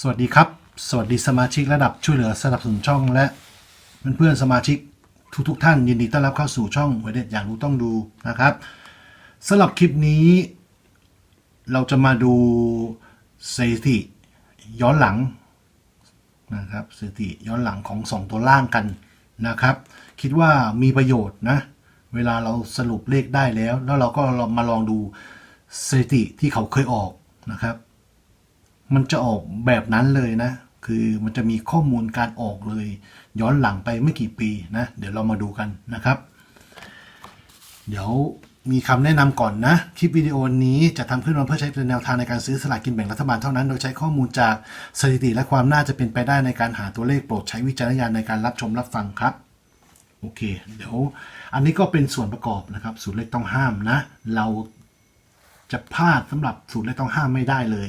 สวัสดีครับ สวัสดีสมาชิกระดับช่วยเหลือสนับสนุนช่องและเพื่อนๆสมาชิกทุกๆทท่านยินดีต้อนรับเข้าสู่ช่องหัวเด็ดอย่ากรู้ต้องดูนะครับสำหรับคลิปนี้ เราจะมาดูสถิติย้อนหลังนะครับสถิติย้อนหลังของ 2 ตัวล่างกันนะครับ คิดว่ามีประโยชน์นะ เวลาเราสรุปเลขได้แล้ว แล้วเราก็มาลองดูสถิติที่เขาเคยออกนะครับ มันจะออกแบบนั้นเลยนะ คือมันจะมีข้อมูลการออกเลย ย้อนหลังไปไม่กี่ปีนะ เดี๋ยวเรามาดูกันนะครับ เดี๋ยวมีคำแนะนำก่อนนะ คลิปวิดีโอนี้จะทำขึ้นมาเพื่อใช้เป็นแนวทางในการซื้อสลากกินแบ่งรัฐบาลเท่านั้น โดยใช้ข้อมูลจากสถิติและความน่าจะเป็นไปได้ในการหาตัวเลขโปรดใช้วิจารณญาณในการรับชมรับฟังครับโอเค เดี๋ยวอันนี้ก็เป็นส่วนประกอบนะครับสูตรเลขต้องห้ามนะ เราจะพลาดสำหรับสูตรเลขต้องห้ามไม่ได้เลย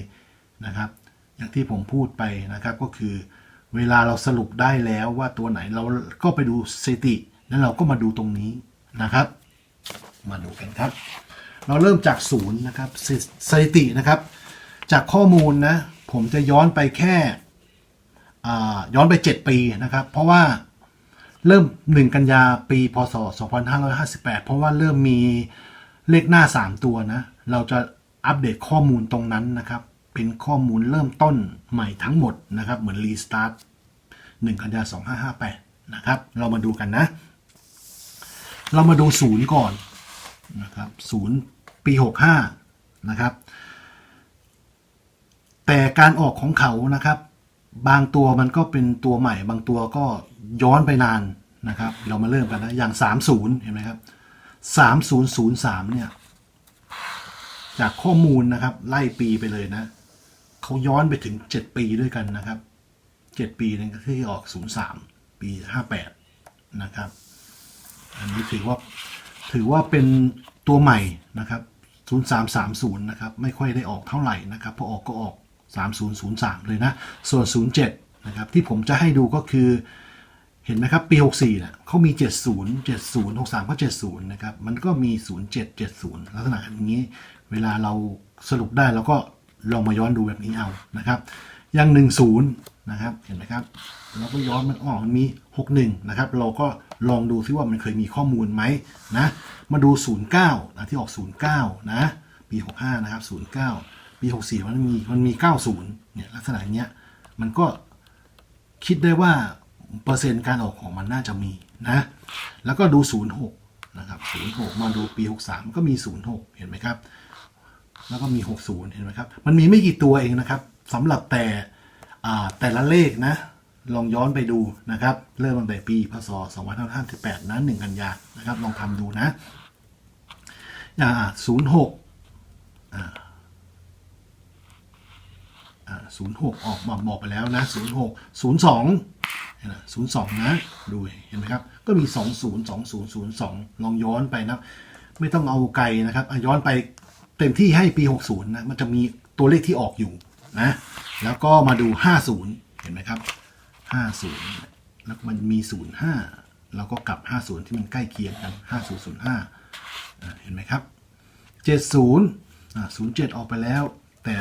นะครับ อย่างที่ผมพูดไปนะครับก็คือ เวลาเราสรุปได้แล้วว่าตัวไหนเราก็ไปดูสถิติแล้วเราก็มาดูตรงนี้นะครับ มาดูกันครับ เราเริ่มจากศูนย์นะครับสถิตินะครับ จากข้อมูลนะผมจะย้อนไปแค่ย้อนไป 7 ปีนะครับ เพราะว่าเริ่ม 1 กันยาปีพศ 2558 เพราะว่าเริ่มมีเลขหน้า 3 ตัวนะ เราจะอัปเดตข้อมูลตรงนั้นนะครับ เป็นข้อมูลเริ่มต้นใหม่ทั้งหมดนะครับ เหมือนรีสตาร์ท1กันยา2558นะครับ เรามาดูกันนะ เรามาดูศูนย์ก่อนนะครับศูนย์ปี65นะครับ แต่การออกของเขานะครับ บางตัวมันก็เป็นตัวใหม่ บางตัวก็ย้อนไปนานนะครับ เรามาเริ่มกันนะ อย่าง 30 เห็นไหมครับ 3003 เนี่ย จากข้อมูลนะครับ ไล่ปีไปเลยนะ เขาย้อนไปถึง 7 ปีด้วยกันนะครับ 7 ปีนั่นก็คือออก 03 ปี 58 นะครับ อันนี้ถือว่าถือว่าเป็นตัวใหม่นะครับ 0330 นะครับ ไม่ค่อยได้ออกเท่าไหร่นะครับพอออกก็ออก 3003 เลยนะ ส่วน 07 นะครับ ที่ผมจะให้ดูก็คือเห็นไหมครับ ปี 64เนี่ยเขามี 70 70 63 ก็ 70 นะครับ มันก็มี 07 70 ลักษณะอย่างนี้ เวลาเราสรุปได้เราก็ ลองมาย้อนดูแบบนี้เอานะครับ อย่าง10นะครับ เห็นไหมครับ เราก็ย้อนมันออกมันมี61นะครับ เราก็ลองดูซิว่ามันเคยมีข้อมูลไหมนะ มาดู09นะที่ออก09นะ ปี65นะครับ09ปี64มันมีมันมี90เนี่ยลักษณะอย่างเงี้ยมันก็คิดได้ว่าเปอร์เซ็นต์การออกของมันน่าจะมีนะ แล้วก็ดู 06 นะครับ 06 มาดูปี 63 ก็มี 06 เห็นไหมครับ แล้วก็มี 60 เห็นไหมครับ มันมีไม่กี่ตัวเองนะครับสำหรับแต่แต่ละเลขนะ ลองย้อนไปดูนะครับ เริ่มตั้งแต่ปีพศ2558นะ1กันยานะครับ ลองทำดูนะอ่า06ศูนย์หกออกมาบอกไปแล้วนะศูนย์หกศูนย์สองศูนย์สองนะ ดูเห็นไหมครับ ก็มีสองศูนย์สองศูนย์ศูนย์สองลองย้อนไปนะ ไม่ต้องเอาไกลนะครับย้อนไป เต็มที่ให้ปีหกศูนย์นะ มันจะมีตัวเลขที่ออกอยู่นะ แล้วก็มาดูห้าศูนย์เห็นไหมครับห้าศูนย์แล้วมันมีศูนย์ห้าเราก็กลับห้าศูนย์ที่มันใกล้เคียงกันห้าศูนย์ศูนย์ห้าเห็นไหมครับเจ็ดศูนย์ศูนย์เจ็ดออกไปแล้ว แต่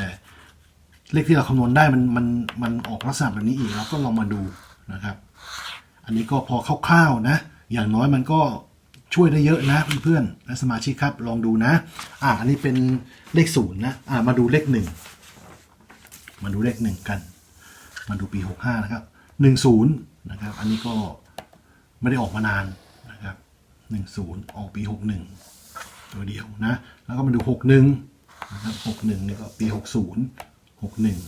เลขที่เราคำนวณได้มันมันมันออกลักษณะแบบนี้อีกเราก็ลองมาดูนะครับ อันนี้ก็พอคร่าวๆนะ อย่างน้อยมันก็ ช่วยได้เยอะนะเพื่อนๆและสมาชิกครับลองดูนะ อ่าอันนี้เป็นเลขศูนย์นะอ่ามาดูเลขหนึ่งมาดูเลขหนึ่งกัน มาดูปีหกห้านะครับหนึ่งศูนย์นะครับ อันนี้ก็ไม่ได้ออกมานานนะครับหนึ่งศูนย์ออกปีหกหนึ่งตัวเดียวนะ แล้วก็มาดูหกหนึ่งนะครับหกหนึ่งนี่ก็ปีหกศูนย์หกหนึ่ง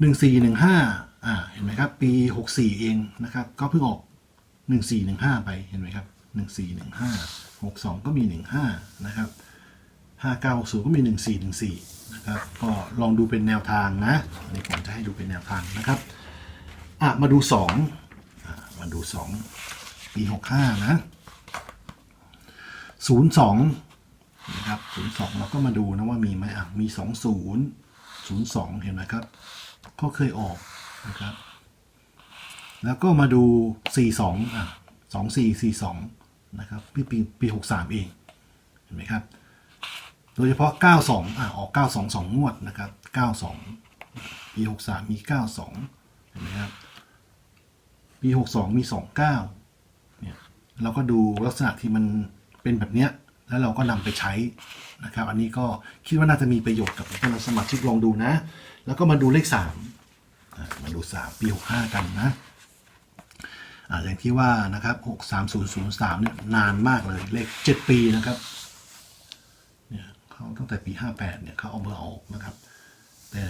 หนึ่งสี่หนึ่งห้าอ่าเห็นไหมครับ ปีหกสี่เองนะครับ ก็เพิ่งออกหนึ่งสี่หนึ่งห้าไปเห็นไหมครับ หนึ่งสี่หนึ่งห้าหกสองก็มีหนึ่งห้านะครับห้าเก้าศูนย์ก็มีหนึ่งสี่หนึ่งสี่นะครับ ก็ลองดูเป็นแนวทางนะอันนี้ผมจะให้ดูเป็นแนวทางนะครับ อะ มาดูสองมาดูสองปีหกห้านะศูนย์สองนะครับ 02 เราก็มาดูนะว่ามีไหมอะ มี 20 02 เห็นไหมครับ ก็เคยออกนะครับ แล้วก็มาดู 42 อะ 2442 นะครับปีปีปี63เองเห็นไหมครับ โดยเฉพาะ 92อะออก 922 งวดนะครับ 92 ปีหกสามมีเก้าสองเห็นไหมครับ ปีหกสองมีสองเก้าเนี่ย เราก็ดูลักษณะที่มันเป็นแบบเนี้ย แล้วเราก็นำไปใช้นะครับ อันนี้ก็คิดว่าน่าจะมีประโยชน์กับท่านสมาชิกลองดูนะ แล้วก็มาดูเลขสามมาดูสามปีหกห้ากันนะ อย่างที่ว่านะครับหกสามศูนย์ศูนย์สามเนี่ยนานมากเลยเลขเจ็ดปีนะครับเนี่ยเขาตั้งแต่ปี58เนี่ยเขาเอามาออกนะครับ แต่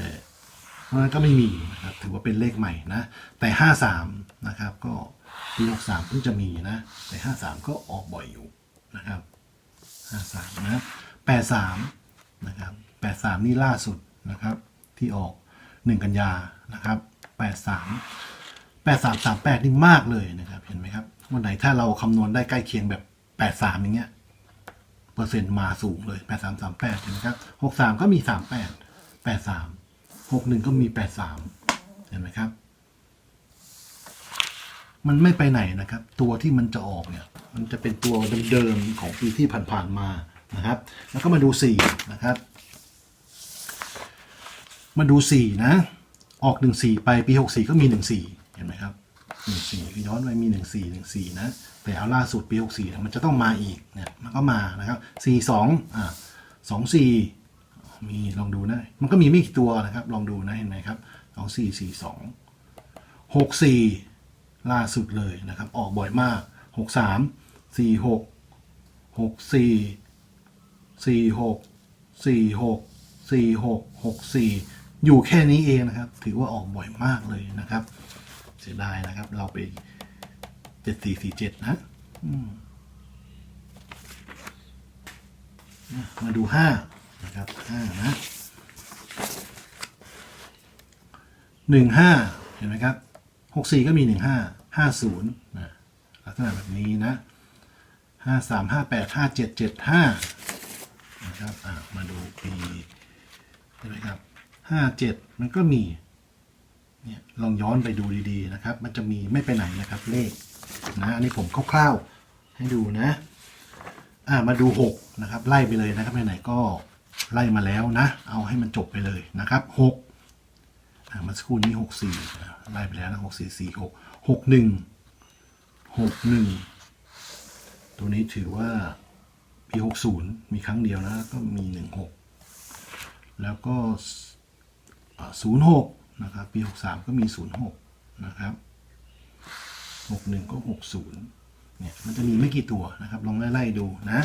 เพราะฉะนั้นก็ไม่มีนะครับถือว่าเป็นเลขใหม่นะ แต่53นะครับ ก็ปี63เพิ่งจะมีนะ แต่53ก็ออกบ่อยอยู่นะครับ53นะ83นะครับ83นี่ล่าสุดนะครับ ที่ออก1กันยานะครับ83 8338 นี่มากเลยนะครับ เห็นไหมครับ วันไหนถ้าเราคำนวณได้ใกล้เคียงแบบ 83 อย่างเงี้ย เปอร์เซ็นต์มาสูงเลยแปดสามสามแปดเห็นไหมครับหกสามก็มีสามแปดแปดสามหกหนึ่งก็มีแปดสามเห็นไหมครับ มันไม่ไปไหนนะครับ ตัวที่มันจะออกเนี่ย มันจะเป็นตัวเดิมๆของปีที่ผ่านๆมานะครับ แล้วก็มาดูสี่นะครับ มาดูสี่นะ ออกหนึ่งสี่ไปปีหกสี่ก็มีหนึ่งสี่ เห็นไหมครับหนึ่งสี่ย้อนไปมีหนึ่งสี่หนึ่งสี่นะแต่เอาล่าสุดปีหกสี่มันจะต้องมาอีกเนี่ยมันก็มานะครับสี่สองอ่าสองสี่มีลองดูนะมันก็มีไม่กี่ตัวนะครับ ลองดูนะเห็นไหมครับสองสี่สี่สองหกสี่ล่าสุดเลยนะครับ ออกบ่อยมากหกสามสี่หกหกสี่สี่หกสี่หกสี่หกหกสี่อยู่แค่นี้เองนะครับ ถือว่าออกบ่อยมากเลยนะครับ สียดายนะครับ เราไปเจ็ดสี่สี่เจ็ดนะมาดูห้านะครับห้านะหนึ่งห้าเห็นไหมครับหกสี่ก็มีหนึ่งห้าห้าศูนย์นะลักษณะแบบนี้นะห้าสามห้าแปดห้าเจ็ดเจ็ดห้านะครับมาดูปีใช่ไหมครับห้าเจ็ดมันก็มี เนี่ยลองย้อนไปดูดีๆนะครับ มันจะมีไม่ไปไหนนะครับเลขนะอันนี้ผมคร่าวๆให้ดูนะอ่ามาดูหกนะครับไล่ไปเลยนะครับไหนๆก็ไล่มาแล้วนะ เอาให้มันจบไปเลยนะครับหกอ่ามาสักครู่นี้หกสี่ไล่ไปแล้วนะหกสี่สี่หกหกหนึ่งหกหนึ่งตัวนี้ถือว่าปีหกศูนย์มีครั้งเดียวนะก็มีหนึ่งหกแล้วก็ศู นะครับ ปีหกสามก็มีศูนย์หกนะครับหกหนึ่งก็หกศูนย์เนี่ย มันจะมีไม่กี่ตัวนะครับ ลองไล่ๆดูนะ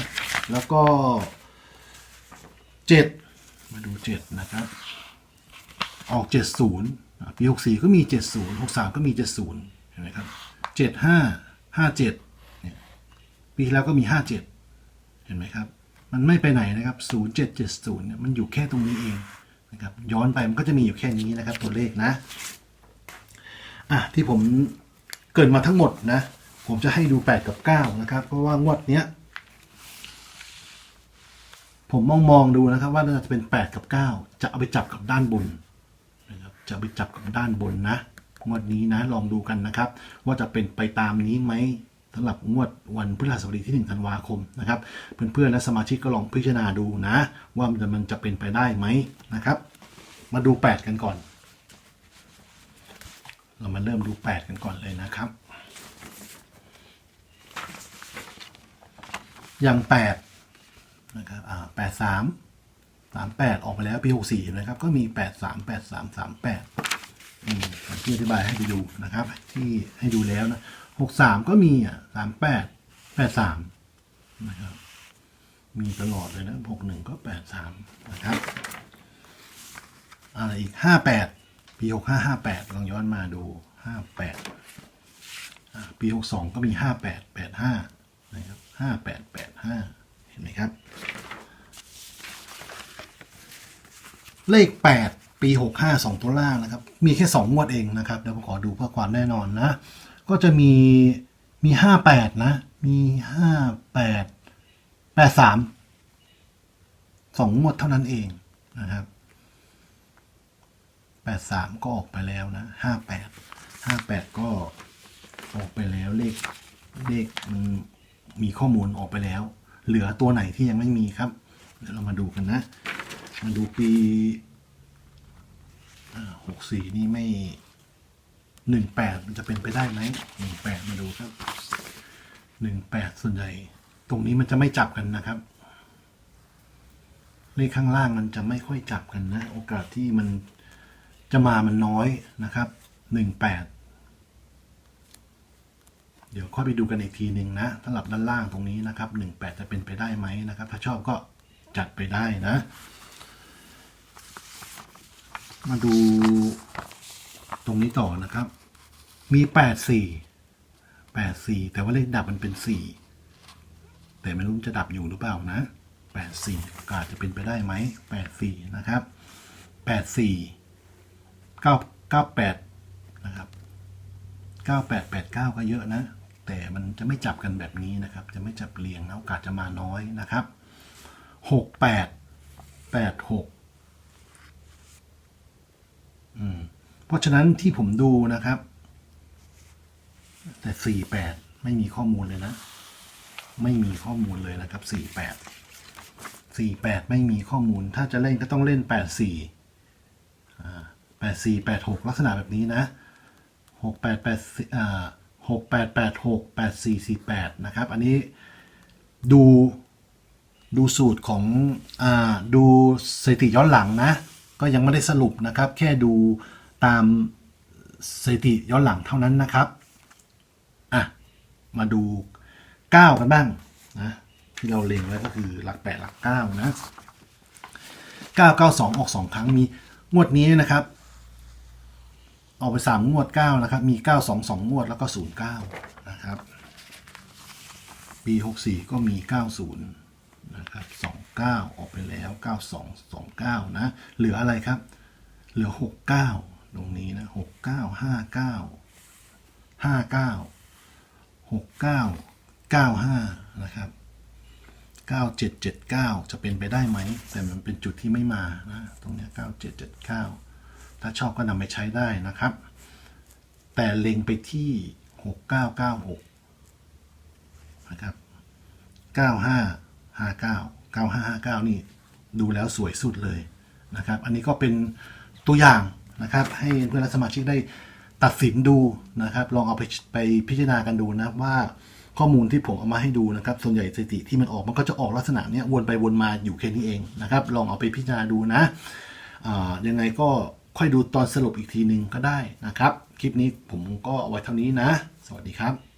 แล้วก็เจ็ดมาดูเจ็ดนะครับ ออกเจ็ดศูนย์ปีหกสี่ก็มีเจ็ดศูนย์หกสามก็มีเจ็ดศูนย์เห็นไหมครับเจ็ดห้าห้าเจ็ดเนี่ย ปีแล้วก็มีห้าเจ็ดเห็นไหมครับ มันไม่ไปไหนนะครับ 0770 เนี่ย มันอยู่แค่ตรงนี้เอง นะครับย้อนไปมันก็จะมีอยู่แค่นี้นะครับ ตัวเลขนะอะที่ผมเกิดมาทั้งหมดนะ ผมจะให้ดู 8 กับ 9 นะครับ เพราะว่างวดเนี้ย ผมมองมองดูนะครับ ว่าน่าจะเป็น 8 กับ 9 จะเอาไปจับกับด้านบนนะครับจะไปจับกับด้านบนนะงวดนี้นะลองดูกันนะครับ ว่าจะเป็นไปตามนี้ไหม สำหรับงวดวันพฤหัสบดีที่ 1 ธันวาคมนะครับ เพื่อนๆและสมาชิกก็ลองพิจารณาดูนะ ว่ามันจะมันจะเป็นไปได้ไหมนะครับ มาดู 8 กันก่อน เรามาเริ่มดู 8 กันก่อนเลยนะครับ อย่าง 8 นะครับอ่า8 3 3 8ออกไปแล้วปี64นะครับ ก็มี8 3 8 3 3 8อืมที่อธิบายให้ไปดูนะครับ ที่ให้ดูแล้วนะ หกสามก็มีอะสามแปดแปดสามนะครับ มีตลอดเลยนะหกหนึ่งก็แปดสามนะครับอะไรอีกห้าแปดปีหกห้าห้าแปดลองย้อนมาดูห้าแปดปีหกสองก็มีห้าแปดแปดห้านะครับห้าแปดแปดห้าเห็นไหมครับ เลข8ปี65 2ตัวล่างนะครับ มีแค่2งวดเองนะครับเดี๋ยวผมขอดูเพื่อความแน่นอนนะ ก็จะมีมี58นะ มี58 83 2งวดเท่านั้นเองนะครับ83ก็ออกไปแล้วนะ58 58ก็ออกไปแล้วเลขเลขมันมีข้อมูลออกไปแล้ว เหลือตัวไหนที่ยังไม่มีครับ เดี๋ยวเรามาดูกันนะ มาดูปีหกสี่นี่ไม่ หนึ่งแปดมันจะเป็นไปได้ไหมหนึ่งแปดมาดูครับหนึ่งแปดส่วนใหญ่ ตรงนี้มันจะไม่จับกันนะครับ เลขข้างล่างมันจะไม่ค่อยจับกันนะ โอกาสที่มันจะมามันน้อยนะครับหนึ่งแปดเดี๋ยวค่อยไปดูกันอีกทีหนึ่งนะสำหรับด้านล่างตรงนี้นะครับหนึ่งแปดจะเป็นไปได้ไหมนะครับ ถ้าชอบก็จัดไปได้นะ มาดู ตรงนี้ต่อนะครับ มีแปดสี่แปดสี่แต่ว่าเลขดับมันเป็นสี่แต่ไม่รู้จะดับอยู่หรือเปล่านะแปดสี่โอกาสจะเป็นไปได้ไหมแปดสี่นะครับแปดสี่เก้าเก้าแปดนะครับเก้าแปดแปดเก้าก็เยอะนะ แต่มันจะไม่จับกันแบบนี้นะครับ จะไม่จับเรียงนะโอกาสจะมาน้อยนะครับหกแปดแปดหก เพราะฉะนั้นที่ผมดูนะครับ แต่สี่แปดไม่มีข้อมูลเลยนะ ไม่มีข้อมูลเลยนะครับสี่แปดสี่แปดไม่มีข้อมูล ถ้าจะเล่นก็ต้องเล่นแปดสี่แปดสี่แปดหกลักษณะแบบนี้นะหกแปดแปดอ่าหกแปดแปดหกแปดสี่สี่แปดนะครับ อันนี้ดูดูสูตรของอ่าดูสถิติย้อนหลังนะ ก็ยังไม่ได้สรุปนะครับ แค่ดู ตามสถิติย้อนหลังเท่านั้นนะครับอะมาดู 9 กันบ้างนะที่เราเล็งไว้ก็คือหลัก 8 หลัก 9 นะ 9 9 2 ออก 2 ครั้งมีงวดนี้นะครับออกไป 3 งวด 9 นะครับ มี 9 2 2 งวดแล้วก็ 0 9 นะครับ ปี 64 ก็มี 90 นะครับ 29 ออกไปแล้ว 92 29 นะ เหลืออะไรครับ เหลือ 69 ตรงนี้นะหกเก้าห้าเก้าห้าเก้าหกเก้าเก้าห้านะครับเก้าเจ็ดเจ็ดเก้าจะเป็นไปได้ไหม แต่มันเป็นจุดที่ไม่มานะ ตรงนี้เก้าเจ็ดเจ็ดเก้าถ้าชอบก็นำไปใช้ได้นะครับ แต่เล็งไปที่หกเก้าเก้าหกนะครับเก้าห้าห้าเก้าเก้าห้าห้าเก้านี่ดูแล้วสวยสุดเลยนะครับ อันนี้ก็เป็นตัวอย่าง นะครับ ให้เพื่อนสมาชิกได้ตัดสินดูนะครับ ลองเอาไปไปพิจารณากันดูนะว่าข้อมูลที่ผมเอามาให้ดูนะครับ ส่วนใหญ่สถิติที่มันออกมันก็จะออกลักษณะเนี้ยวนไปวนมาอยู่แค่นี้เองนะครับ ลองเอาไปพิจารณาดูนะยังไงก็ค่อยดูตอนสรุปอีกทีหนึ่งก็ได้นะครับ คลิปนี้ผมก็เอาไว้เท่านี้นะ สวัสดีครับ